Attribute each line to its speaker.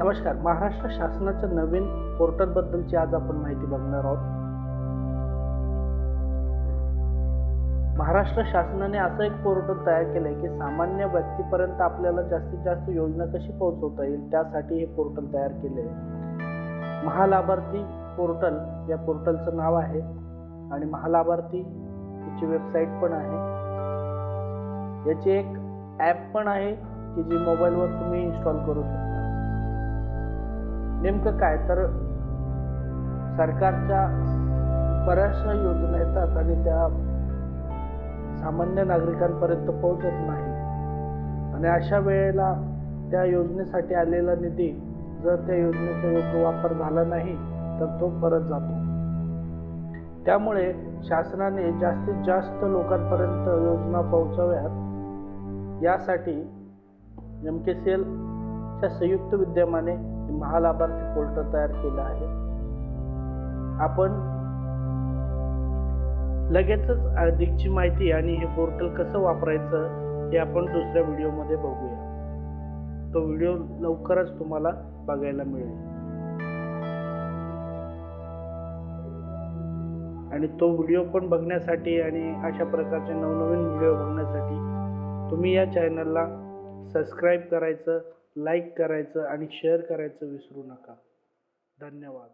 Speaker 1: नमस्कार. महाराष्ट्र शासनाच्या नवीन पोर्टलबद्दलची आज आपण माहिती बघणार आहोत. महाराष्ट्र शासनाने असं एक पोर्टल तयार केलं आहे की सामान्य व्यक्तीपर्यंत आपल्याला जास्तीत जास्त योजना कशी पोहोचवता येईल त्यासाठी हे पोर्टल तयार केले आहे महालाभार्थी पोर्टल या पोर्टलचं नाव आहे आणि महालाभार्थी याची वेबसाईट पण आहे. याची एक ॲप पण आहे की जी मोबाईलवर तुम्ही इन्स्टॉल करू शकता. नेमकं काय? तर सरकारच्या बऱ्याचशा योजना येतात आणि त्या सामान्य नागरिकांपर्यंत पोहोचत नाही. आणि अशा वेळेला त्या योजनेसाठी आलेला निधी जर त्या योजनेचा योग्य वापर झाला नाही तर तो परत जातो. त्यामुळे शासनाने जास्तीत जास्त लोकांपर्यंत योजना पोहोचाव्यात. यासाठी एम के सी एलच्या संयुक्त विद्यमाने महालाभार्थी पोर्टल तयार केलं आहे. आपण लगेचच अधिकची माहिती आणि हे पोर्टल कसं वापरायचं हे आपण दुसऱ्या व्हिडिओमध्ये बघूया. तो व्हिडिओ लवकरच तुम्हाला बघायला मिळेल. आणि तो व्हिडिओ पण बघण्यासाठी आणि अशा प्रकारचे नवनवीन व्हिडिओ बघण्यासाठी तुम्ही या चॅनलला सबस्क्राईब करायचं लाईक करायचं आणि शेअर करायचं विसरू नका. धन्यवाद.